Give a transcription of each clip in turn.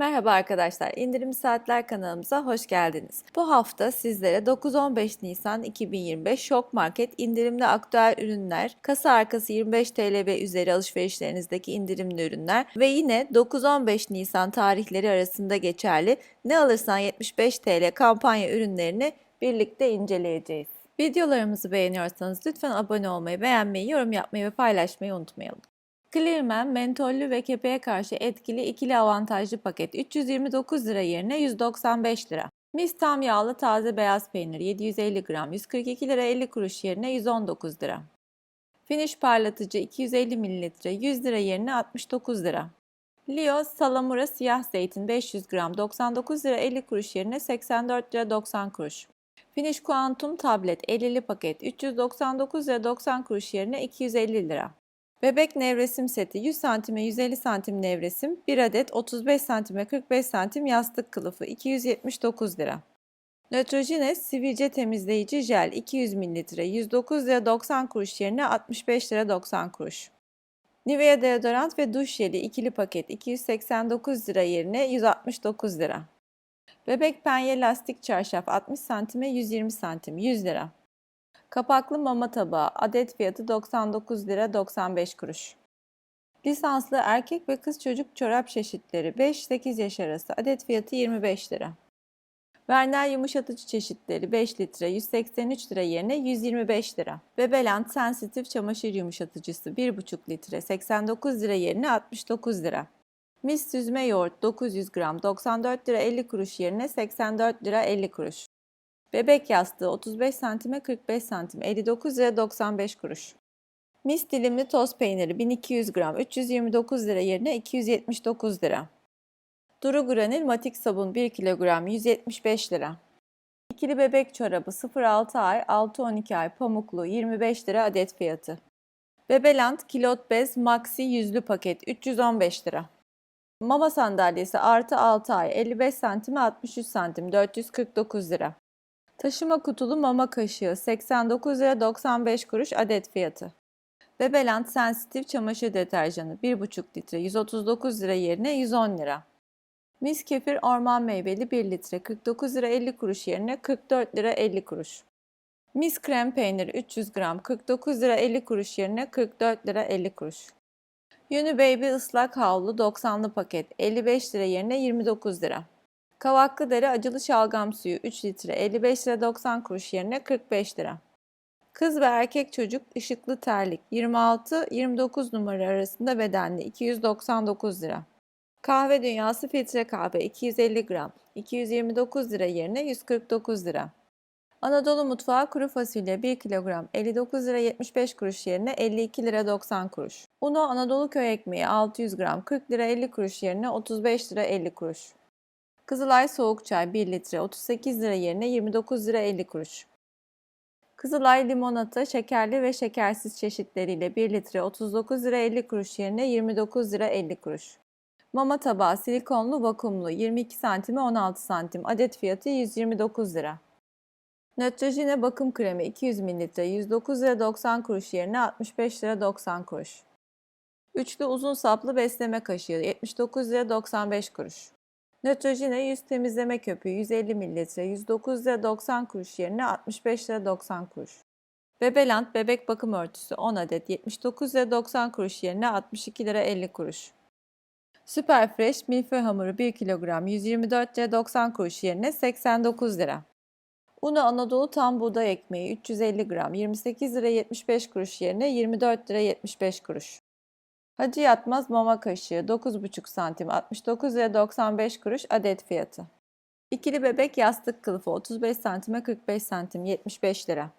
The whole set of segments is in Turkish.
Merhaba arkadaşlar, İndirim Saatler kanalımıza hoş geldiniz. Bu hafta sizlere 9-15 Nisan 2025 Şok Market indirimli aktüel ürünler, kasa arkası 25 TL ve üzeri alışverişlerinizdeki indirimli ürünler ve yine 9-15 Nisan tarihleri arasında geçerli ne alırsan 75 TL kampanya ürünlerini birlikte inceleyeceğiz. Videolarımızı beğeniyorsanız lütfen abone olmayı, beğenmeyi, yorum yapmayı ve paylaşmayı unutmayalım. Clearman mentollü ve kepeğe karşı etkili ikili avantajlı paket 329 lira yerine 195 lira. Mis tam yağlı taze beyaz peynir 750 gram 142 lira 50 kuruş yerine 119 lira. Finish parlatıcı 250 ml 100 lira yerine 69 lira. Leo salamura siyah zeytin 500 gram 99 lira 50 kuruş yerine 84 lira 90 kuruş. Finish Quantum tablet 50'li paket 399 lira 90 kuruş yerine 250 lira. Bebek nevresim seti 100 cm'e 150 cm nevresim, 1 adet 35 cm'e 45 cm yastık kılıfı 279 lira. Neutrogena sivilce temizleyici jel 200 ml 109 lira 90 kuruş yerine 65 lira 90 kuruş. Nivea deodorant ve duş jeli ikili paket 289 lira yerine 169 lira. Bebek penye lastik çarşaf 60 cm'e 120 cm 100 lira. Kapaklı mama tabağı adet fiyatı 99 lira 95 kuruş. Lisanslı erkek ve kız çocuk çorap çeşitleri 5-8 yaş arası adet fiyatı 25 lira. Vernel yumuşatıcı çeşitleri 5 litre 183 lira yerine 125 lira. Bebeland sensitif çamaşır yumuşatıcısı 1,5 litre 89 lira yerine 69 lira. Mis süzme yoğurt 900 gram 94 lira 50 kuruş yerine 84 lira 50 kuruş. Bebek yastığı 35 cm'e 45 cm 59 lira 95 kuruş. Mis dilimli toz peyniri 1200 gram 329 lira yerine 279 lira. Duru granül matik sabun 1 kilogram 175 lira. İkili bebek çorabı 0-6 ay 6-12 ay pamuklu 25 lira adet fiyatı. Bebeland kilot bez maxi yüzlü paket 315 lira. Mama sandalyesi artı 6 ay 55 cm 63 cm 449 lira. Taşıma kutulu mama kaşığı 89 lira 95 kuruş adet fiyatı. Bebeland sensitif çamaşır deterjanı 1,5 litre 139 lira yerine 110 lira. Mis kefir orman meyveli 1 litre 49 lira 50 kuruş yerine 44 lira 50 kuruş. Mis krem peynir 300 gram 49 lira 50 kuruş yerine 44 lira 50 kuruş. Yünü Baby ıslak havlu 90'lı paket 55 lira yerine 29 lira. Kavaklı dere acılı şalgam suyu 3 litre 55 lira 90 kuruş yerine 45 lira. Kız ve erkek çocuk ışıklı terlik 26-29 numara arasında bedenli 299 lira. Kahve dünyası filtre kahve 250 gram 229 lira yerine 149 lira. Anadolu mutfağı kuru fasulye 1 kilogram 59 lira 75 kuruş yerine 52 lira 90 kuruş. Uno Anadolu köy ekmeği 600 gram 40 lira 50 kuruş yerine 35 lira 50 kuruş. Kızılay soğuk çay 1 litre 38 lira yerine 29 lira 50 kuruş. Kızılay limonata şekerli ve şekersiz çeşitleriyle 1 litre 39 lira 50 kuruş yerine 29 lira 50 kuruş. Mama tabağı silikonlu vakumlu 22 santime 16 santim adet fiyatı 129 lira. Neutrogena bakım kremi 200 ml 109 lira 90 kuruş yerine 65 lira 90 kuruş. Üçlü uzun saplı besleme kaşığı 79 lira 95 kuruş. Neutrogena yüz temizleme köpüğü 150 ml 109 lira 90 kuruş yerine 65 lira 90 kuruş. Bebeland bebek bakım örtüsü 10 adet 79 lira 90 kuruş yerine 62 lira 50 kuruş. Superfresh milföy hamuru 1 kilogram 124 lira 90 kuruş yerine 89 lira. Unu Anadolu tam buğday ekmeği 350 gram 28 lira 75 kuruş yerine 24 lira 75 kuruş. Hacı Yatmaz mama kaşığı 9,5 santim 69 lira 95 kuruş adet fiyatı. İkili bebek yastık kılıfı 35 santime 45 santim 75 lira.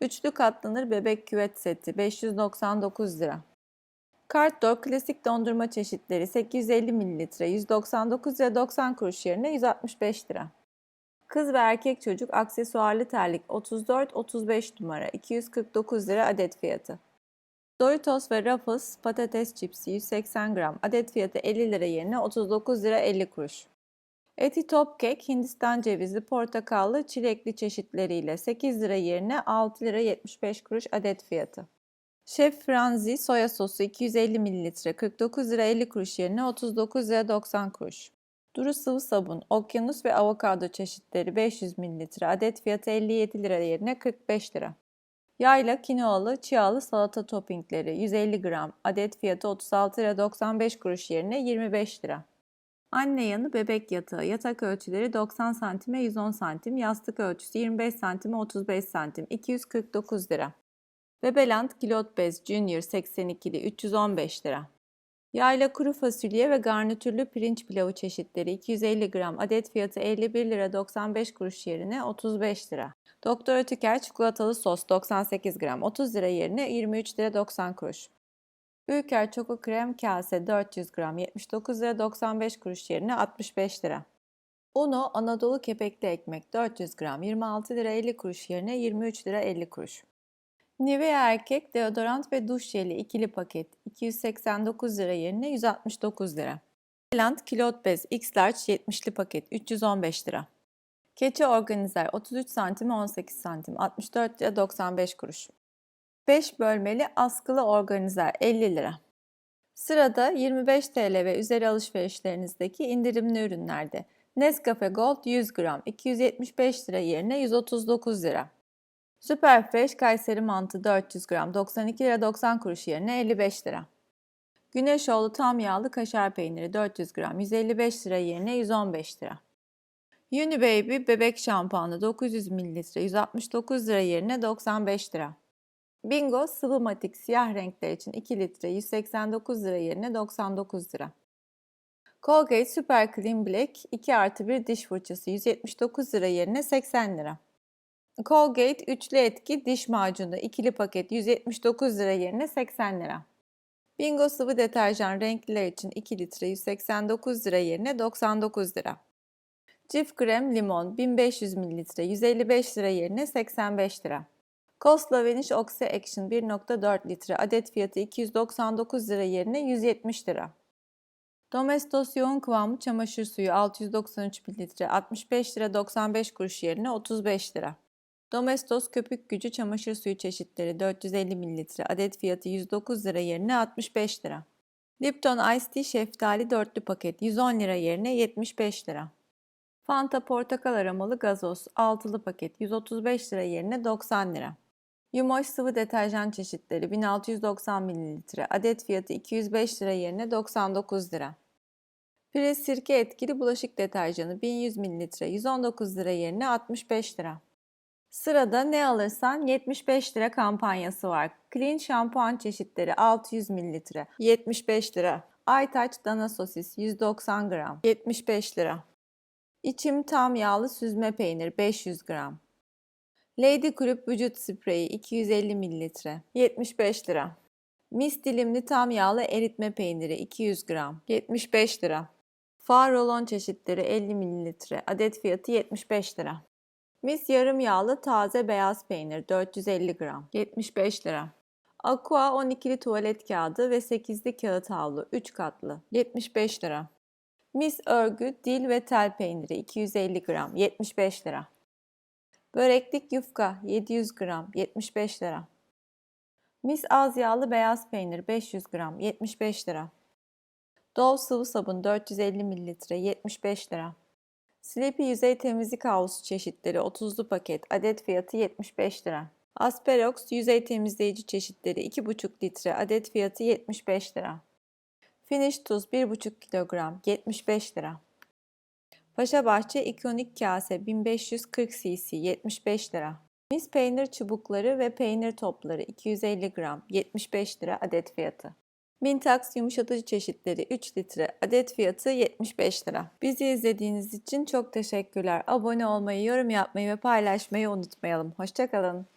Üçlü katlanır bebek küvet seti 599 lira. Kartdor klasik dondurma çeşitleri 850 ml 199 lira 90 kuruş yerine 165 lira. Kız ve erkek çocuk aksesuarlı terlik 34-35 numara 249 lira adet fiyatı. Doritos ve Ruffles patates cipsi 180 gram adet fiyatı 50 lira yerine 39 lira 50 kuruş. Eti Top Kek Hindistan cevizli portakallı çilekli çeşitleriyle 8 lira yerine 6 lira 75 kuruş adet fiyatı. Şef Franzi soya sosu 250 ml 49 lira 50 kuruş yerine 39 lira 90 kuruş. Duru sıvı sabun, okyanus ve avokado çeşitleri 500 ml adet fiyatı 57 lira yerine 45 lira. Yayla kinoalı, çiğalı salata toppingleri 150 gram adet fiyatı 36 lira 95 kuruş yerine 25 lira. Anne yanı bebek yatağı yatak ölçüleri 90 cm 110 cm yastık ölçüsü 25 cm 35 cm 249 lira. Bebeland kilot bez Junior 82'li 315 lira. Yayla kuru fasulye ve garnitürlü pirinç pilavı çeşitleri 250 gram adet fiyatı 51 lira 95 kuruş yerine 35 lira. Doktor Ötüker çikolatalı sos 98 gram 30 lira yerine 23 lira 90 kuruş. Ülker Çoko Krem Kase 400 gram 79 lira 95 kuruş yerine 65 lira. Uno Anadolu Kepekli Ekmek 400 gram 26 lira 50 kuruş yerine 23 lira 50 kuruş. Nivea erkek deodorant ve duş jeli ikili paket 289 lira yerine 169 lira. Elant kilot bez X large 70'li paket 315 lira. Keçi organizer 33 santim 18 santim 64 lira 95 kuruş. 5 bölmeli askılı organizer 50 lira. Sırada 25 TL ve üzeri alışverişlerinizdeki indirimli ürünlerde Nescafe Gold 100 gram 275 lira yerine 139 lira. Superfresh Kayseri mantı 400 gram 92 lira 90 kuruş yerine 55 lira. Güneşoğlu tam yağlı kaşar peyniri 400 gram 155 lira yerine 115 lira. Unibaby bebek şampuanı 900 ml 169 lira yerine 95 lira. Bingo sıvı matik siyah renkler için 2 litre 189 lira yerine 99 lira. Colgate Super Clean Black 2 artı 1 diş fırçası 179 lira yerine 80 lira. Colgate üçlü etki diş macunu ikili paket 179 lira yerine 80 lira. Bingo sıvı deterjan renkliler için 2 litre 189 lira yerine 99 lira. Cif krem limon 1500 ml 155 lira yerine 85 lira. Cosla Vanish Oxy Action 1.4 litre adet fiyatı 299 lira yerine 170 lira. Domestos yoğun kıvamlı çamaşır suyu 693 ml 65 lira 95 kuruş yerine 35 lira. Domestos köpük gücü çamaşır suyu çeşitleri 450 ml adet fiyatı 109 lira yerine 65 lira. Lipton Ice Tea şeftali dörtlü paket 110 lira yerine 75 lira. Fanta portakal aromalı gazoz altılı paket 135 lira yerine 90 lira. Yumoş sıvı deterjan çeşitleri 1690 ml adet fiyatı 205 lira yerine 99 lira. Pire sirke etkili bulaşık deterjanı 1100 ml 119 lira yerine 65 lira. Sırada ne alırsan 75 lira kampanyası var. Clean şampuan çeşitleri 600 ml 75 lira. Aytaç dana sosis 190 gram 75 lira. İçim tam yağlı süzme peynir 500 gram. Lady Kulüp vücut spreyi 250 ml 75 lira. Mis dilimli tam yağlı eritme peyniri 200 gram 75 lira. Far rolon çeşitleri 50 ml adet fiyatı 75 lira. Mis yarım yağlı taze beyaz peynir 450 gram 75 lira. Aqua 12'li tuvalet kağıdı ve 8'li kağıt havlu 3 katlı 75 lira. Mis örgü dil ve tel peyniri 250 gram 75 lira. Böreklik yufka 700 gram 75 lira. Mis az yağlı beyaz peynir 500 gram 75 lira. Dove sıvı sabun 450 ml 75 lira. Sleepy yüzey temizlik havlusu çeşitleri 30'lu paket adet fiyatı 75 lira. Asperox yüzey temizleyici çeşitleri 2,5 litre adet fiyatı 75 lira. Finish tuz 1,5 kilogram 75 lira. Paşabahçe ikonik kase 1540 cc 75 lira. Mis peynir çubukları ve peynir topları 250 gram 75 lira adet fiyatı. Mintax yumuşatıcı çeşitleri 3 litre adet fiyatı 75 lira. Bizi izlediğiniz için çok teşekkürler. Abone olmayı, yorum yapmayı ve paylaşmayı unutmayalım. Hoşçakalın.